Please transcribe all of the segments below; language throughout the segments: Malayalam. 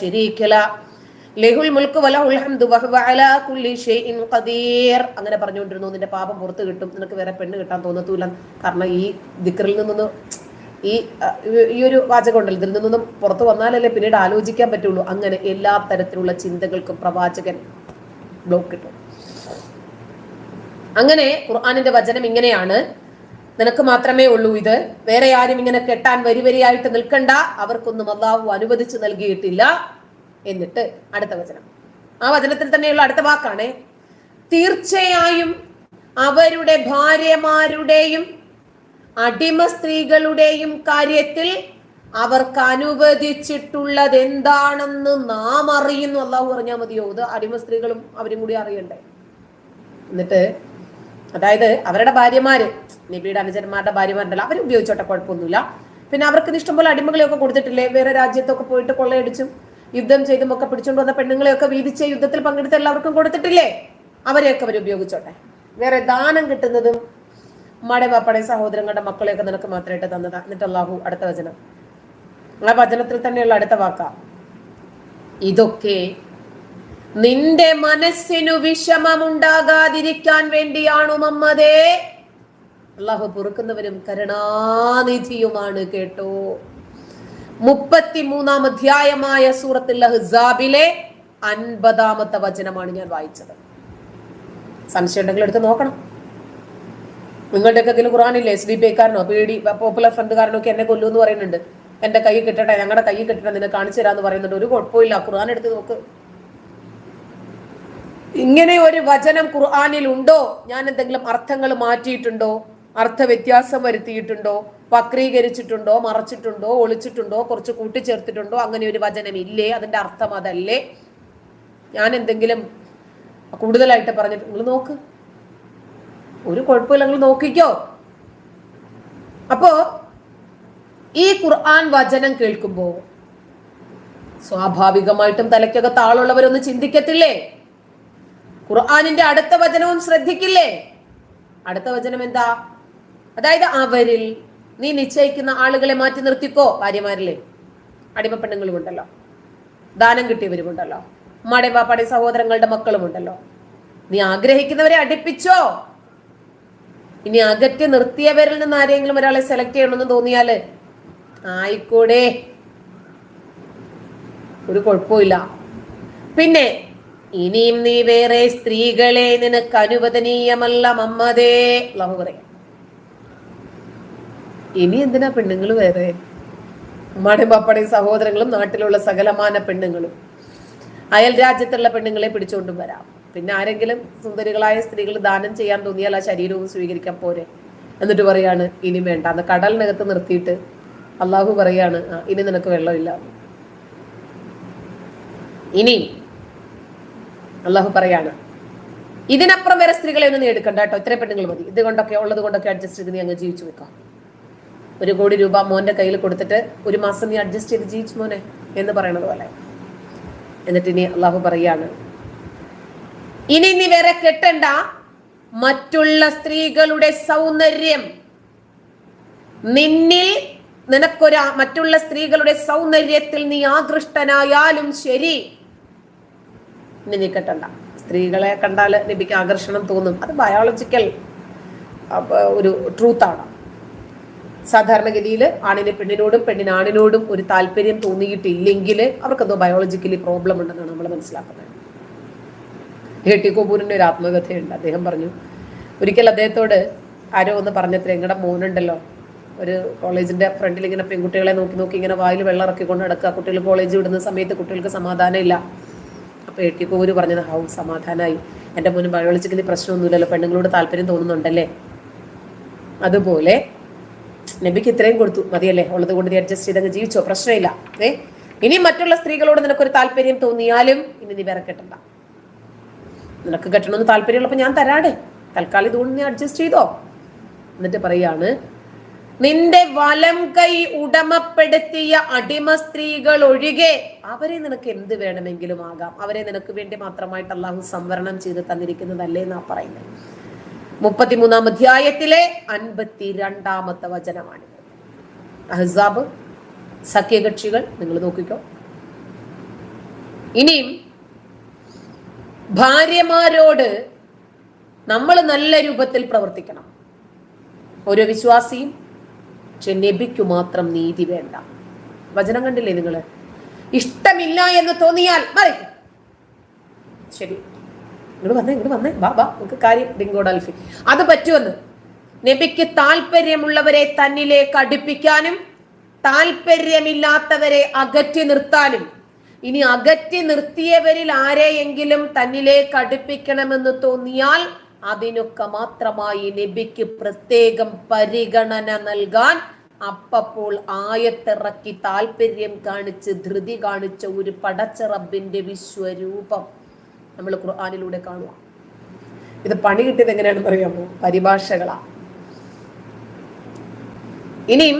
ശരീക ല ലഹുൽ മുൽക്ക് ഹംദു വഹുവ അലാ കുല്ലി ഷൈഇൻ ഖദീർ. അങ്ങനെ പറഞ്ഞുകൊണ്ടിരുന്നു നിന്റെ പാപം പുറത്ത് കിട്ടും. നിനക്ക് വേറെ പെണ്ണ് കിട്ടാൻ തോന്നത്തൂല. കാരണം ഈ ദിക്റിൽ നിന്നൊന്ന് ഈ ഈ ഒരു വാചകം ഉണ്ടല്ലോ ഇതിൽ നിന്നൊന്നും പുറത്തു വന്നാലല്ലേ പിന്നീട് ആലോചിക്കാൻ പറ്റുള്ളൂ. അങ്ങനെ എല്ലാ തരത്തിലുള്ള ചിന്തകൾക്കും പ്രവാചകൻ ബ്ലോക്ക് കിട്ടും അങ്ങനെ ഖുർആാനിന്റെ വചനം ഇങ്ങനെയാണ്. നിനക്ക് മാത്രമേ ഉള്ളൂ ഇത്. വേറെ ആരും ഇങ്ങനെ കെട്ടാൻ വരി വരിയായിട്ട് നിൽക്കണ്ട. അവർക്കൊന്നും അള്ളാഹു അനുവദിച്ചു നൽകിയിട്ടില്ല. എന്നിട്ട് അടുത്ത വചനം. ആ വചനത്തിൽ തന്നെയുള്ള അടുത്ത വാക്കാണേ. തീർച്ചയായും അവരുടെ ഭാര്യമാരുടെയും അടിമ സ്ത്രീകളുടെയും കാര്യത്തിൽ അവർക്ക് അനുവദിച്ചിട്ടുള്ളത് എന്താണെന്ന് നാം അറിയുന്നു. അള്ളാഹു പറഞ്ഞാൽ മതിയോ? ഇത് അടിമ സ്ത്രീകളും അവരും കൂടി അറിയണ്ടേ? എന്നിട്ട് അതായത് അവരുടെ ഭാര്യമാര് നബിയുടെ അനുചരന്മാരുടെ ഭാര്യമാരുണ്ടല്ലോ അവർ ഉപയോഗിച്ചോട്ടെ കുഴപ്പമൊന്നുമില്ല. പിന്നെ അവർക്ക് ഇഷ്ടംപോലെ അടിമകളെയൊക്കെ കൊടുത്തിട്ടില്ലേ? വേറെ രാജ്യത്തൊക്കെ പോയിട്ട് കൊള്ളയടിച്ചും യുദ്ധം ചെയ്തും ഒക്കെ പിടിച്ചുകൊണ്ട് വന്ന പെണ്ണുങ്ങളെയൊക്കെ വീതിച്ച് യുദ്ധത്തിൽ പങ്കെടുത്ത എല്ലാവർക്കും കൊടുത്തിട്ടില്ലേ? അവരെയൊക്കെ അവർ ഉപയോഗിച്ചോട്ടെ. വേറെ ദാനം കിട്ടുന്നതും ഉമ്മയുടെ പാപ്പടെ സഹോദരങ്ങളുടെ മക്കളെയൊക്കെ നിനക്ക് മാത്രമായിട്ട് തന്നതാ. എന്നിട്ട് അള്ളാഹു അടുത്ത വചനം. ആ വചനത്തിൽ തന്നെയുള്ള അടുത്ത വാക്ക. ഇതൊക്കെ നിന്റെ മനസ്സിനു വിഷമമുണ്ടാകാതിരിക്കാൻ വേണ്ടിയാണു മമ്മതേ അള്ളാഹു പൊറുക്കുന്നവരും കരുണാനിധിയുമാണ് കേട്ടോ. മുപ്പത്തിമൂന്നാം അധ്യായമായ സൂറത്തുൽ അഹ്സാബിലെ അൻപതാമത്തെ വചനമാണ് ഞാൻ വായിച്ചത്. സംശയം ഉണ്ടെങ്കിൽ എടുത്ത് നോക്കണം. നിങ്ങളുടെയൊക്കെ കയ്യിൽ ഖുറാനില്ലേ എസ് ഡി പി ഐക്കാരനോ പി ഡി പോപ്പുലർ ഫ്രണ്ട്കാരനോ ഒക്കെ എന്നെ കൊല്ലു എന്ന് പറയുന്നുണ്ട്. എന്റെ കൈ കിട്ടട്ടെ ഞങ്ങളുടെ കൈ കിട്ടട്ടെ നിന്നെ കാണിച്ചു തരാന്ന് പറയുന്നുണ്ട്. ഒരു കുഴപ്പമില്ല ഖുർആൻ എടുത്ത് നോക്ക്. ഇങ്ങനെ ഒരു വചനം ഖുർആാനിൽ ഉണ്ടോ ഞാൻ എന്തെങ്കിലും അർത്ഥങ്ങൾ മാറ്റിയിട്ടുണ്ടോ? അർത്ഥ വ്യത്യാസം വരുത്തിയിട്ടുണ്ടോ? വക്രീകരിച്ചിട്ടുണ്ടോ? മറച്ചിട്ടുണ്ടോ? ഒളിച്ചിട്ടുണ്ടോ? കുറച്ച് കൂട്ടിച്ചേർത്തിട്ടുണ്ടോ? അങ്ങനെ ഒരു വചനം ഇല്ലേ അതിന്റെ അർത്ഥം അതല്ലേ? ഞാൻ എന്തെങ്കിലും കൂടുതലായിട്ട് പറഞ്ഞിട്ട് നിങ്ങൾ നോക്ക്. ഒരു കുഴപ്പമില്ല നിങ്ങൾ നോക്കിക്കോ. അപ്പോ ഈ ഖുർആൻ വചനം കേൾക്കുമ്പോ സ്വാഭാവികമായിട്ടും തലയ്ക്കകത്ത് ആളുള്ളവരൊന്ന് ചിന്തിക്കത്തില്ലേ? ഖുർആാനിന്റെ അടുത്ത വചനവും ശ്രദ്ധിക്കില്ലേ? അടുത്ത വചനം എന്താ? അതായത് അവരിൽ നീ നിശ്ചയിക്കുന്ന ആളുകളെ മാറ്റി നിർത്തിക്കോ ഭാര്യമാരിലെ അടിമപ്പെണ്ണുങ്ങളും ഉണ്ടല്ലോ ദാനം കിട്ടിയവരുമുണ്ടല്ലോ. ഉമ്മാടെ പാപ്പാടെ സഹോദരങ്ങളുടെ മക്കളും ഉണ്ടല്ലോ നീ ആഗ്രഹിക്കുന്നവരെ അടുപ്പിച്ചോ? ഇനി അകറ്റി നിർത്തിയവരിൽ നിന്ന് ആരെങ്കിലും ഒരാളെ സെലക്ട് ചെയ്യണമെന്ന് തോന്നിയാൽ ആയിക്കൂടെ. ഒരു കുഴപ്പമില്ല പിന്നെ ഇനിയും നീ വേറെ സ്ത്രീകളെ നിനക്ക് അനുവദനീയമല്ല മമ്മതേ. അള്ളാഹു പറയാം ഇനി എന്തിനാ പെണ്ണുങ്ങൾ വേറെ? ഉമ്മാടെയും പപ്പടയും സഹോദരങ്ങളും നാട്ടിലുള്ള സകലമാന പെണ്ണുങ്ങളും. അയൽ രാജ്യത്തുള്ള പെണ്ണുങ്ങളെ പിടിച്ചുകൊണ്ടും വരാം. പിന്നെ ആരെങ്കിലും സുന്ദരികളായ സ്ത്രീകൾ ദാനം ചെയ്യാൻ തോന്നിയാൽ ആ ശരീരവും സ്വീകരിക്കാൻ പോരെ എന്നിട്ട് പറയാണ് ഇനി വേണ്ട. അന്ന് കടലിനകത്ത് നിർത്തിയിട്ട് അള്ളാഹു പറയാണ് "ആ, ഇനി നിനക്ക് വെള്ളമില്ല. ഇനി അള്ളാഹു പറയാണ് ഇതിനപ്പുറം വരെ സ്ത്രീകളെ ഒന്നും നീ എടുക്കണ്ട കേട്ടോ. ഇത്രയും പെണ്ണുങ്ങൾ മതി. ഇത് കൊണ്ടൊക്കെ ഉള്ളത് കൊണ്ടൊക്കെ അഡ്ജസ്റ്റ് ചെയ്ത് നീ അങ്ങ് ജീവിച്ചു വെക്കാം. ഒരു കോടി രൂപ മോന്റെ കയ്യിൽ കൊടുത്തിട്ട് ഒരു മാസം നീ അഡ്ജസ്റ്റ് ചെയ്ത് ജീവിച്ചു മോനെ എന്ന് പറയണത് പോലെ. എന്നിട്ട് ഇനി അള്ളാഹു പറയാണ് ഇനി നീ വേറെ കെട്ടണ്ട. മറ്റുള്ള സ്ത്രീകളുടെ സൗന്ദര്യം നിന്നിൽ നിനക്കൊരു മറ്റുള്ള സ്ത്രീകളുടെ സൗന്ദര്യത്തിൽ നീ ആകൃഷ്ടനായാലും ശരി. ഇനി നീ കെട്ടണ്ട. സ്ത്രീകളെ കണ്ടാൽ ലഭിക്കാൻ ആകർഷണം തോന്നും. അത് ബയോളജിക്കൽ ഒരു ട്രൂത്താണ് സാധാരണഗതിയിൽ ആണിന് പെണ്ണിനോടും പെണ്ണിന് ആണിനോടും ഒരു താല്പര്യം തോന്നിയിട്ടില്ലെങ്കിൽ അവർക്കെന്തോ ബയോളജിക്കലി പ്രോബ്ലം ഉണ്ടെന്നാണ് നമ്മൾ മനസ്സിലാക്കുന്നത്. ടി കപൂറിന്റെ ഒരു ആത്മകഥയുണ്ട്. അദ്ദേഹം പറഞ്ഞു ഒരിക്കൽ അദ്ദേഹത്തോട് ആരോ ഒന്ന് പറഞ്ഞത്ര എങ്ങടെ മോനുണ്ടല്ലോ. ഒരു കോളേജിന്റെ ഫ്രണ്ടിൽ ഇങ്ങനെ പെൺകുട്ടികളെ നോക്കി നോക്കി ഇങ്ങനെ വായിൽ വെള്ളം ഇറക്കിക്കൊണ്ട് നടക്കുക. കുട്ടികൾ കോളേജ് വിടുന്ന സമയത്ത് കുട്ടികൾക്ക് സമാധാനം ഇല്ല അപ്പൊ ടി പറഞ്ഞത് ഹൗ സമാധാനമായി എന്റെ മോന് ബയോളജിക്കലി പ്രശ്നമൊന്നുമില്ലല്ലോ. പെണ്ണുങ്ങളോട് താല്പര്യം തോന്നുന്നുണ്ടല്ലേ? അതുപോലെ നബിക്ക് ഇത്രയും കൊടുത്തു. മതിയല്ലേ? ഉള്ളത് കൊണ്ട് നീ അഡ്ജസ്റ്റ് ചെയ്തങ്ങ് ജീവിച്ചോ? പ്രശ്നമില്ല. ഏ ഇനി മറ്റുള്ള സ്ത്രീകളോട് നിനക്കൊരു താല്പര്യം തോന്നിയാലും ഇനി നീ വേറെ കെട്ടണ്ട. നിനക്ക് കെട്ടണമെന്ന് താല്പര്യമുള്ളപ്പോൾ ഞാൻ തരാടേ തൽക്കാലം ഇതുകൊണ്ട് നീ അഡ്ജസ്റ്റ് ചെയ്തോ? എന്നിട്ട് പറയാണ് നിന്റെ വലം കൈ ഉടമപ്പെടുത്തിയ അടിമ സ്ത്രീകൾ ഒഴികെ അവരെ നിനക്ക് എന്ത് വേണമെങ്കിലും ആകാം. അവരെ നിനക്ക് വേണ്ടി മാത്രമായിട്ട് അള്ളാഹു സംവരണം ചെയ്ത് തന്നിരിക്കുന്നതല്ലേ എന്നാ പറയുന്നത്. മുപ്പത്തിമൂന്നാം അധ്യായത്തിലെ അൻപത്തി രണ്ടാമത്തെ വചനമാണ്. അഹ്സാബ് സഖ്യകക്ഷികൾ നിങ്ങൾ നോക്കിക്കോ. ഇനിയും ഭാര്യമാരോട് നമ്മൾ നല്ല രൂപത്തിൽ പ്രവർത്തിക്കണം. ഓരോ വിശ്വാസിയും പക്ഷെ നബിക്കു മാത്രം നീതി വേണ്ട. വചനം കണ്ടില്ലേ നിങ്ങൾ ഇഷ്ടമില്ല എന്ന് തോന്നിയാൽ മറിക്കും. ശരി. ഇങ്ങോട്ട് വന്നേ ഇങ്ങോട്ട് വന്നേ. വാ വാ നമുക്ക് കാര്യം ഡിങ്കോഡൽഫി അത് പറ്റുമെന്ന്. നബിക്ക് താല്പര്യമുള്ളവരെ തന്നിലേക്ക് അടുപ്പിക്കാനും താല്പര്യമില്ലാത്തവരെ അകറ്റി നിർത്താനും. ഇനി അകറ്റി നിർത്തിയവരിൽ ആരെയെങ്കിലും തന്നിലേക്ക് അടുപ്പിക്കണമെന്ന് തോന്നിയാൽ അതിനൊക്കെ മാത്രമായി നബിക്ക് പ്രത്യേകം പരിഗണന നൽകാൻ അപ്പപ്പോൾ ആയത്തിറക്കി താല്പര്യം കാണിച്ച് ധൃതി കാണിച്ച ഒരു പടച്ചറബിന്റെ വിശ്വരൂപം. നമ്മൾ ഖുർആാനിലൂടെ കാണുക. ഇത് പണി കിട്ടിയത് എങ്ങനെയാണെന്ന് അറിയാമോ? പരിഭാഷകളാ. ഇനിയും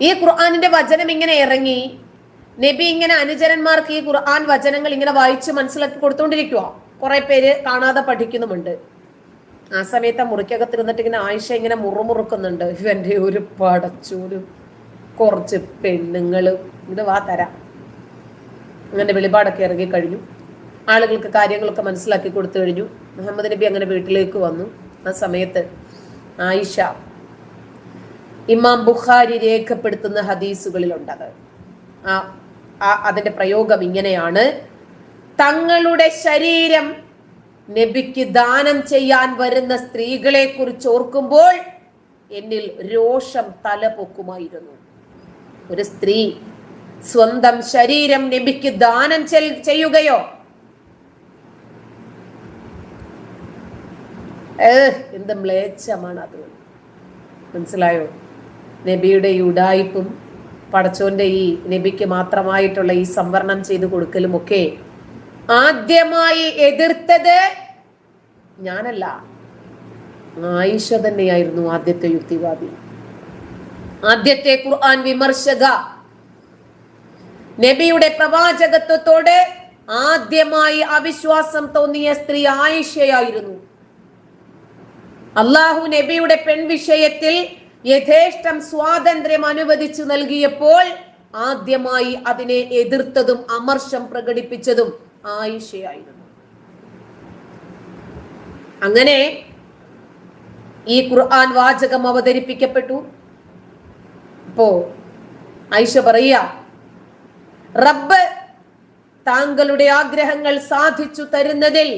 ഈ ഖുർആാനിന്റെ വചനം ഇങ്ങനെ ഇറങ്ങി നബി ഇങ്ങനെ അനുചരന്മാർക്ക് ഈ ഖുർആൻ വചനങ്ങൾ ഇങ്ങനെ വായിച്ച് മനസ്സിലാക്കി കൊടുത്തോണ്ടിരിക്കുക കുറെ പേര് കാണാതെ പഠിക്കുന്നുമുണ്ട്. ആ സമയത്ത് മുറിക്കകത്ത് ഇരുന്നിട്ട് ഇങ്ങനെ ആയിഷ ഇങ്ങനെ മുറുമുറുക്കുന്നുണ്ട്. ഇവന്റെ ഒരു പടച്ചൂരും കുറച്ച് പെണ്ണുങ്ങൾ. ഇത് വാ തരാം. അങ്ങനെ വെളിപാടൊക്കെ ഇറങ്ങി കഴിഞ്ഞു ആളുകൾക്ക് കാര്യങ്ങളൊക്കെ മനസ്സിലാക്കി കൊടുത്തു കഴിഞ്ഞു. മുഹമ്മദ് നബി അങ്ങനെ വീട്ടിലേക്ക് വന്നു. ആ സമയത്ത് ആയിഷ ഇമാം ബുഖാരി രേഖപ്പെടുത്തുന്ന ഹദീസുകളിലുണ്ടത് ആ അതിന്റെ പ്രയോഗം ഇങ്ങനെയാണ്. തങ്ങളുടെ ശരീരം നബിക്ക് ദാനം ചെയ്യാൻ വരുന്ന സ്ത്രീകളെ കുറിച്ച് ഓർക്കുമ്പോൾ എന്നിൽ രോഷം തലപൊക്കുമായിരുന്നു. ഒരു സ്ത്രീ സ്വന്തം ശരീരം നബിക്ക് ദാനം ചെയ്യുകയോ എന്ത് മ്ലേച്ഛമാണ് അത്. മനസ്സിലായോ? നബിയുടെ ഈ ഉടായിപ്പും പടച്ചോന്റെ ഈ നബിക്ക് മാത്രമായിട്ടുള്ള ഈ സംവരണം ചെയ്തു കൊടുക്കലും ഒക്കെ ആദ്യമായി എതിർത്തത് ഞാനല്ല. ആയിഷ തന്നെയായിരുന്നു ആദ്യത്തെ യുക്തിവാദി. ആദ്യത്തെ ഖുർആൻ വിമർശക. നബിയുടെ പ്രവാചകത്വത്തോട് ആദ്യമായി അവിശ്വാസം തോന്നിയ സ്ത്രീ ആയിഷയായിരുന്നു. അള്ളാഹു നബിയുടെ പെൺവിഷയത്തിൽ യഥേഷ്ടം സ്വാതന്ത്ര്യം അനുവദിച്ചു നൽകിയപ്പോൾ ആദ്യമായി അതിനെ എതിർത്തതും അമർഷം പ്രകടിപ്പിച്ചതും ആയിഷയായിരുന്നു. അങ്ങനെ ഈ ഖുർആൻ വാചകം അവതരിപ്പിക്കപ്പെട്ടു. അപ്പോ ഐഷ പറയ റബ്ബ് താങ്കളുടെ ആഗ്രഹങ്ങൾ സാധിച്ചു തരുന്നതിൽ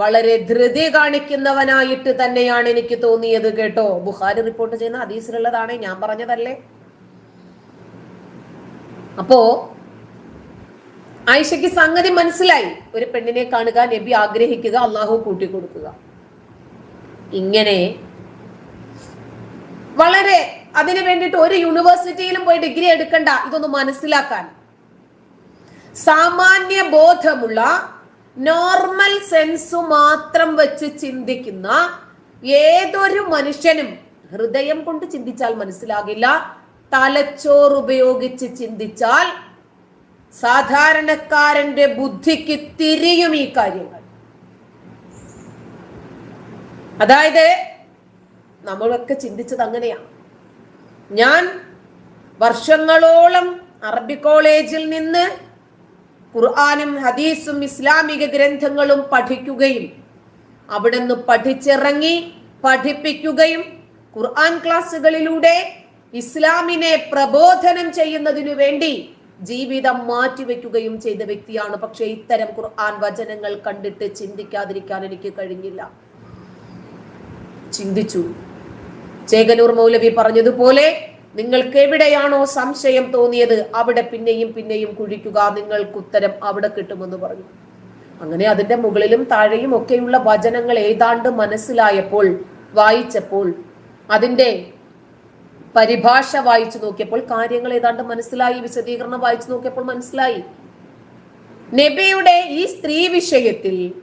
വളരെ ധൃതി കാണിക്കുന്നവനായിട്ട് തന്നെയാണ് എനിക്ക് തോന്നിയത് കേട്ടോ. ബുഹാരി റിപ്പോർട്ട് ചെയ്യുന്ന ഹദീസിലുള്ളതാണ് ഞാൻ പറഞ്ഞതല്ലേ? അപ്പോ ആയിഷയ്ക്ക് സംഗതി മനസ്സിലായി. ഒരു പെണ്ണിനെ കാണുക നബി ആഗ്രഹിക്കുക അള്ളാഹു കൂട്ടിക്കൊടുക്കുക. ഇങ്ങനെ വളരെ അതിനു വേണ്ടിയിട്ട് ഒരു യൂണിവേഴ്സിറ്റിയിലും പോയി ഡിഗ്രി എടുക്കണ്ട ഇതൊന്ന് മനസ്സിലാക്കാൻ. സാമാന്യ ബോധമുള്ള നോർമൽ സെൻസ് മാത്രം വെച്ച് ചിന്തിക്കുന്ന ഏതൊരു മനുഷ്യനും ഹൃദയം കൊണ്ട് ചിന്തിച്ചാൽ മനസ്സിലാകില്ല. തലച്ചോർ ഉപയോഗിച്ച് ചിന്തിച്ചാൽ സാധാരണക്കാരന്റെ ബുദ്ധിക്ക് തിരിയും ഈ കാര്യങ്ങൾ. അതായത് നമ്മളൊക്കെ ചിന്തിച്ചത് അങ്ങനെയാണ് ഞാൻ വർഷങ്ങളോളം അറബി കോളേജിൽ നിന്ന് ഖുർആാനും ഹദീസും ഇസ്ലാമിക ഗ്രന്ഥങ്ങളും പഠിക്കുകയും നിന്ന് പഠിച്ചിറങ്ങി പഠിപ്പിക്കുകയും ഖുർആൻ ക്ലാസ്സുകളിലൂടെ ഇസ്ലാമിനെ പ്രബോധനം ചെയ്യുന്നതിനു വേണ്ടി ജീവിതം മാറ്റിവെക്കുകയും ചെയ്ത വ്യക്തിയാണ്. പക്ഷെ ഇത്തരം ഖുർആൻ വചനങ്ങൾ കണ്ടിട്ട് ചിന്തിക്കാതിരിക്കാൻ എനിക്ക് കഴിഞ്ഞില്ല. ചിന്തിച്ചു. ചേകനൂർ മൗലവി പറഞ്ഞതുപോലെ നിങ്ങൾക്ക് എവിടെയാണോ സംശയം തോന്നിയത് അവിടെ പിന്നെയും പിന്നെയും കുഴിക്കുക നിങ്ങൾക്ക് ഉത്തരം അവിടെ കിട്ടുമെന്ന് പറഞ്ഞു. അങ്ങനെ അതിന്റെ മുകളിലും താഴെയും ഒക്കെയുള്ള വചനങ്ങൾ ഏതാണ്ട് മനസ്സിലായപ്പോൾ വായിച്ചപ്പോൾ അതിന്റെ പരിഭാഷ വായിച്ചു നോക്കിയപ്പോൾ കാര്യങ്ങൾ ഏതാണ്ട് മനസ്സിലായി വിശദീകരണം വായിച്ചു നോക്കിയപ്പോൾ മനസ്സിലായി. നബിയുടെ ഈ സ്ത്രീ വിഷയത്തിൽ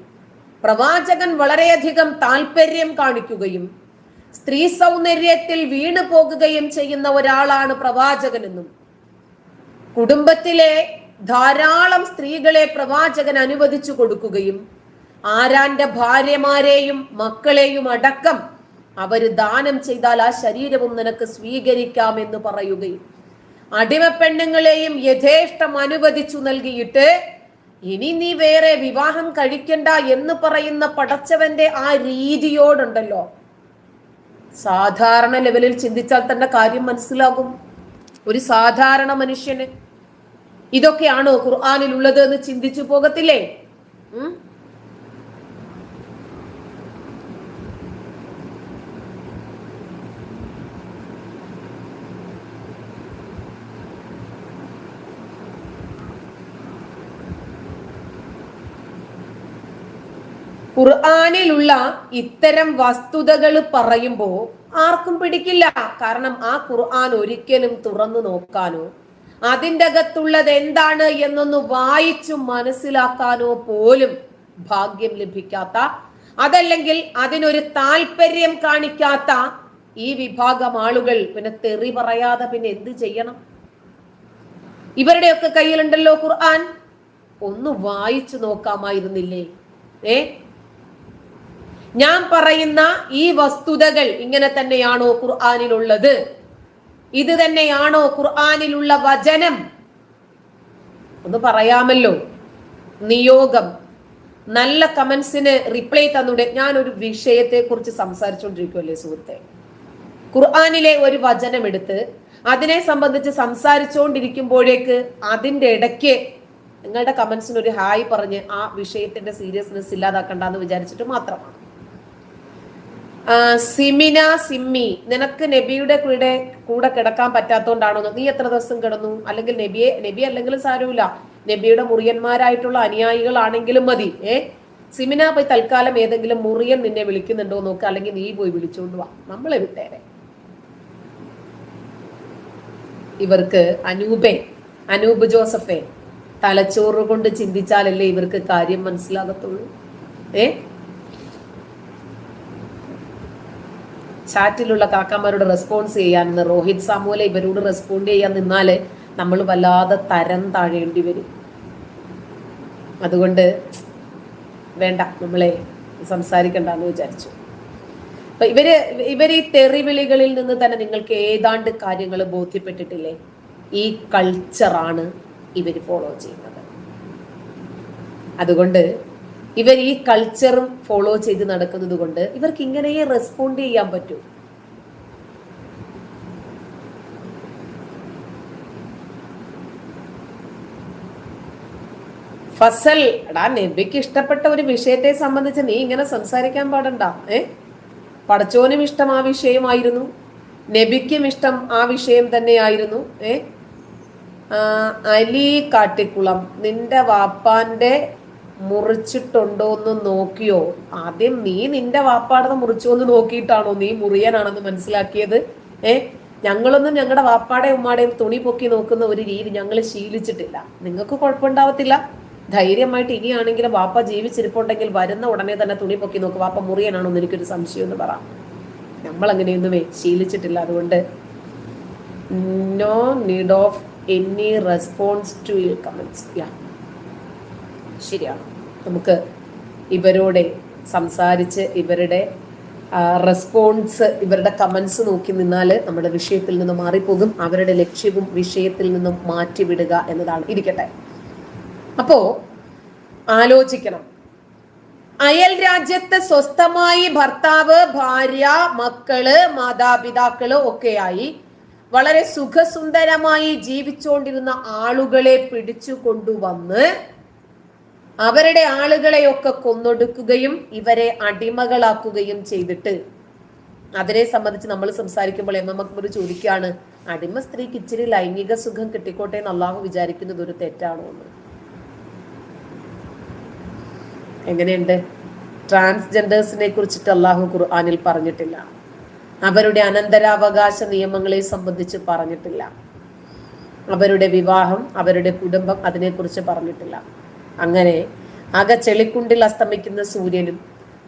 പ്രവാചകൻ വളരെയധികം താല്പര്യം കാണിക്കുകയും സ്ത്രീ സൗന്ദര്യത്തിൽ വീണു പോകുകയും ചെയ്യുന്ന ഒരാളാണ് പ്രവാചകനെന്നും കുടുംബത്തിലെ ധാരാളം സ്ത്രീകളെ പ്രവാചകൻ അനുവദിച്ചു കൊടുക്കുകയും ആരാന്റെ ഭാര്യമാരെയും മക്കളെയും അടക്കം അവർ ദാനം ചെയ്താൽ ആ ശരീരവും നിനക്ക് സ്വീകരിക്കാം എന്ന് പറയുകയും അടിമപ്പെണ്ണുങ്ങളെയും യഥേഷ്ടം അനുവദിച്ചു നൽകിയിട്ട് ഇനി നീ വേറെ വിവാഹം കഴിക്കണ്ട എന്ന് പറയുന്ന പടച്ചവന്റെ ആ രീതിയോടുണ്ടല്ലോ. സാധാരണ ലെവലിൽ ചിന്തിച്ചാൽ തന്നെ കാര്യം മനസ്സിലാകും. ഒരു സാധാരണ മനുഷ്യന് ഇതൊക്കെയാണോ ഖുർആാനിൽ ഉള്ളത് എന്ന് ചിന്തിച്ചു പോകത്തില്ലേ? ഖുർആാനിലുള്ള ഇത്തരം വസ്തുതകൾ പറയുമ്പോൾ ആർക്കും പിടിക്കില്ല. കാരണം ആ ഖുർആൻ ഒരിക്കലും തുറന്നു നോക്കാനോ അതിന്റെ അകത്തുള്ളത് എന്താണ് എന്നൊന്ന് വായിച്ചു മനസ്സിലാക്കാനോ പോലും ഭാഗ്യം ലഭിക്കാത്ത അതല്ലെങ്കിൽ അതിനൊരു താല്പര്യം കാണിക്കാത്ത ഈ വിഭാഗം ആളുകൾ പിന്നെ തെറി പറയാതെ പിന്നെ എന്ത് ചെയ്യണം? ഇവരുടെയൊക്കെ കയ്യിലുണ്ടല്ലോ ഖുർആൻ. ഒന്ന് വായിച്ചു നോക്കാമായിരുന്നില്ലേ? ഏ? ഞാൻ പറയുന്ന ഈ വസ്തുതകൾ ഇങ്ങനെ തന്നെയാണോ ഖുർആാനിലുള്ളത്? ഇത് തന്നെയാണോ ഖുർആാനിലുള്ള വചനം? ഒന്ന് പറയാമല്ലോ. നിയോഗം. നല്ല കമന്റ്സിന് റിപ്ലൈ തന്നൂടെ. ഞാൻ ഒരു വിഷയത്തെ കുറിച്ച് സംസാരിച്ചുകൊണ്ടിരിക്കുമല്ലേ സുഹൃത്തെ? ഖുർആാനിലെ ഒരു വചനം എടുത്ത് അതിനെ സംബന്ധിച്ച് സംസാരിച്ചുകൊണ്ടിരിക്കുമ്പോഴേക്ക് അതിന്റെ ഇടയ്ക്ക് നിങ്ങളുടെ കമന്റ്സിന് ഒരു ഹായ് പറഞ്ഞ് ആ വിഷയത്തിന്റെ സീരിയസ്നെസ് ഇല്ലാതാക്കണ്ടെന്ന് വിചാരിച്ചിട്ട് മാത്രമാണ്. സിമിന സിമ്മി. നിനക്ക് നബിയുടെ കൂടെ കൂടെ കിടക്കാൻ പറ്റാത്തോണ്ടാണോ നീ എത്ര ദിവസം കിടന്നു? അല്ലെങ്കിൽ നബിയെ നബി അല്ലെങ്കിലും സാരമില്ല. നബിയുടെ മുറിയന്മാരായിട്ടുള്ള അനുയായികളാണെങ്കിലും മതി. ഏ? സിമിന പോയി തൽക്കാലം ഏതെങ്കിലും മുറിയൻ നിന്നെ വിളിക്കുന്നുണ്ടോ നോക്ക്. അല്ലെങ്കിൽ നീ പോയി വിളിച്ചോണ്ട് വാ. നമ്മളെ വിട്ടേരെ. ഇവർക്ക് അനൂപെ അനൂപ് ജോസഫെ. തലച്ചോറ് കൊണ്ട് ചിന്തിച്ചാലല്ലേ ഇവർക്ക് കാര്യം മനസ്സിലാകത്തുള്ളൂ. ഏ? ചാറ്റിലുള്ള കാക്കാമാരോട് റെസ്പോൺസ് ചെയ്യാൻ റോഹിത് സാമൂല ഇവരോട് റെസ്പോണ്ട് ചെയ്യാൻ നിന്നാൽ നമ്മൾ വല്ലാതെ തരം താഴേണ്ടി വരും. അതുകൊണ്ട് വേണ്ട നമ്മളെ സംസാരിക്കണ്ടെന്ന് വിചാരിച്ചു. അപ്പൊ ഇവർ ഇവർ ഈ തെറിവിളികളിൽ നിന്ന് തന്നെ നിങ്ങൾക്ക് ഏതാണ്ട് കാര്യങ്ങൾ ബോധ്യപ്പെട്ടിട്ടില്ലേ? ഈ കൾച്ചറാണ് ഇവർ ഫോളോ ചെയ്യുന്നത്. അതുകൊണ്ട് ഇവർ ഈ കൾച്ചറും ഫോളോ ചെയ്ത് നടക്കുന്നത് കൊണ്ട് ഇവർക്ക് ഇങ്ങനെയേ റെസ്പോണ്ട് ചെയ്യാൻ പറ്റൂ. ഫസൽ എടാ നബിക്ക് ഇഷ്ടപ്പെട്ട ഒരു വിഷയത്തെ സംബന്ധിച്ച് നീ ഇങ്ങനെ സംസാരിക്കാൻ പാടണ്ട ഏ? പടച്ചോനും ഇഷ്ടം ആ വിഷയമായിരുന്നു. നബിക്കും ഇഷ്ടം ആ വിഷയം തന്നെയായിരുന്നു ഏ? അലി കാട്ടിക്കുളം നിന്റെ വാപ്പാന്റെ മുറിച്ചിട്ടുണ്ടോ എന്ന് നോക്കിയോ? ആദ്യം നീ നിന്റെ വാപ്പാടന്ന് മുറിച്ചു എന്ന് നോക്കിയിട്ടാണോ നീ മുറിയാനാണെന്ന് മനസ്സിലാക്കിയത്? ഏ? ഞങ്ങളൊന്നും ഞങ്ങളുടെ വാപ്പാടെ ഉമ്മാടെയും തുണി പൊക്കി നോക്കുന്ന ഒരു രീതി ഞങ്ങൾ ശീലിച്ചിട്ടില്ല. നിങ്ങൾക്ക് കുഴപ്പമുണ്ടാവത്തില്ല? ധൈര്യമായിട്ട് ഇനിയാണെങ്കിലും വാപ്പ ജീവിച്ചിരിപ്പുണ്ടെങ്കിൽ വരുന്ന ഉടനെ തന്നെ തുണി പൊക്കി നോക്കും. വാപ്പ മുറിയാനാണോ എന്ന് എനിക്കൊരു സംശയം എന്ന് പറ. നമ്മൾ അങ്ങനെയൊന്നുമേ ശീലിച്ചിട്ടില്ല. അതുകൊണ്ട് no need of any response to your comments. Yeah. ശരിയാണ്. നമുക്ക് ഇവരോടെ സംസാരിച്ച് ഇവരുടെ റെസ്പോൺസ് ഇവരുടെ കമൻസ് നോക്കി നിന്നാൽ നമ്മുടെ വിഷയത്തിൽ നിന്ന് മാറിപ്പോകും. അവരുടെ ലക്ഷ്യവും വിഷയത്തിൽ നിന്നും മാറ്റിവിടുക എന്നതാണ്. ഇരിക്കട്ടെ. അപ്പോ ആലോചിക്കണം. അയൽ രാജ്യത്ത് സ്വസ്ഥമായി ഭർത്താവ് ഭാര്യ മക്കൾ മാതാപിതാക്കൾ ഒക്കെയായി വളരെ സുഖസുന്ദരമായി ജീവിച്ചുകൊണ്ടിരുന്ന ആളുകളെ പിടിച്ചു കൊണ്ടുവന്ന് അവരുടെ ആളുകളെയൊക്കെ കൊന്നൊടുക്കുകയും ഇവരെ അടിമകളാക്കുകയും ചെയ്തിട്ട്. അതിനെ സംബന്ധിച്ച് നമ്മൾ സംസാരിക്കുമ്പോൾ എം എം അക്ബർ ചോദിക്കുകയാണ് അടിമ സ്ത്രീക്ക് ഇച്ചിരി ലൈംഗിക സുഖം കിട്ടിക്കോട്ടെ എന്ന് വിചാരിക്കുന്നത് ഒരു തെറ്റാണോ എന്ന്? എങ്ങനെയുണ്ട്? ട്രാൻസ്ജെൻഡേഴ്സിനെ കുറിച്ചിട്ട് അള്ളാഹു ഖുർആാനിൽ പറഞ്ഞിട്ടില്ല. അവരുടെ അനന്തരാവകാശ നിയമങ്ങളെ സംബന്ധിച്ച് പറഞ്ഞിട്ടില്ല. അവരുടെ വിവാഹം അവരുടെ കുടുംബം അതിനെക്കുറിച്ച് പറഞ്ഞിട്ടില്ല. അങ്ങനെ അക ചെളിക്കുണ്ടിൽ അസ്തമിക്കുന്ന സൂര്യനും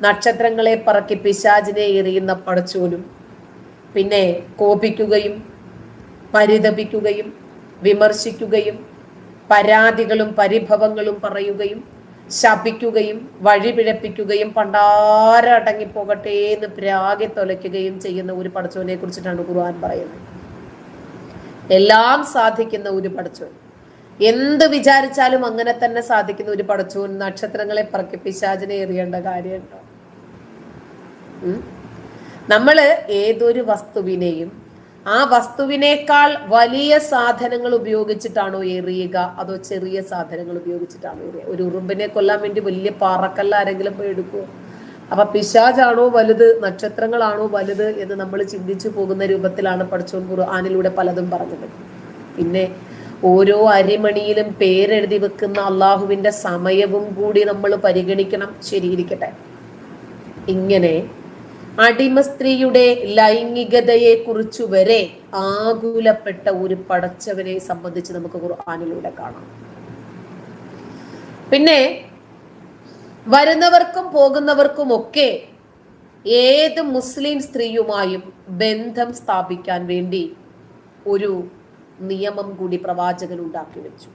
നക്ഷത്രങ്ങളെ പറക്കി പിശാചിനെ എറിയുന്ന പടച്ചോനും പിന്നെ കോപിക്കുകയും പരിതപിക്കുകയും വിമർശിക്കുകയും പരാതികളും പരിഭവങ്ങളും പറയുകയും ശപിക്കുകയും വഴിപിഴപ്പിക്കുകയും പണ്ടാരടങ്ങിപ്പോകട്ടെ എന്ന് പ്രാഗി തൊലയ്ക്കുകയും ചെയ്യുന്ന ഒരു പടച്ചോനെ കുറിച്ചിട്ടാണ് ഖുർആൻ പറയുന്നത്. എല്ലാം സാധിക്കുന്ന ഒരു പടച്ചോൻ എന്ത് വിചാരിച്ചാലും അങ്ങനെ തന്നെ സാധിക്കുന്ന ഒരു പടച്ചു നക്ഷത്രങ്ങളെ പറക്കി പിശാചിനെ എറിയേണ്ട കാര്യമുണ്ടോ? നമ്മൾ ഏതൊരു വസ്തുവിനെയും ആ വസ്തുവിനേക്കാൾ വലിയ സാധനങ്ങൾ ഉപയോഗിച്ചിട്ടാണോ എറിയുക? അതോ ചെറിയ സാധനങ്ങൾ ഉപയോഗിച്ചിട്ടാണോ എറിയുക? ഒരു ഉറുമ്പിനെ കൊല്ലാൻ വേണ്ടി വലിയ പാറക്കല്ല ആരെങ്കിലും പോയി എടുക്കുമോ അപ്പൊ പിശാജാണോ വലുത് നക്ഷത്രങ്ങളാണോ വലുത് എന്ന് നമ്മൾ ചിന്തിച്ചു പോകുന്ന രൂപത്തിലാണ് പഠിച്ചോൻ ഖുർആാനിലൂടെ പലതും പറഞ്ഞത്. പിന്നെ ഓരോ അരിമണിയിലും പേരെഴുതി വെക്കുന്ന അള്ളാഹുവിന്റെ സമയവും കൂടി നമ്മൾ പരിഗണിക്കണം. ശരിയിരിക്കട്ടെ. ഇങ്ങനെ അടിമ സ്ത്രീയുടെ ലൈംഗികതയെ കുറിച്ചു വരെ ആകുലപ്പെട്ട ഒരു പടച്ചവനെ സംബന്ധിച്ച് നമുക്ക് ഖുർആാനിലൂടെ കാണാം. പിന്നെ വരുന്നവർക്കും പോകുന്നവർക്കും ഒക്കെ ഏത് മുസ്ലിം സ്ത്രീയുമായും ബന്ധം സ്ഥാപിക്കാൻ വേണ്ടി ഒരു നിയമം കൂടി പ്രവാചകൻ ഉണ്ടാക്കി വെച്ചു.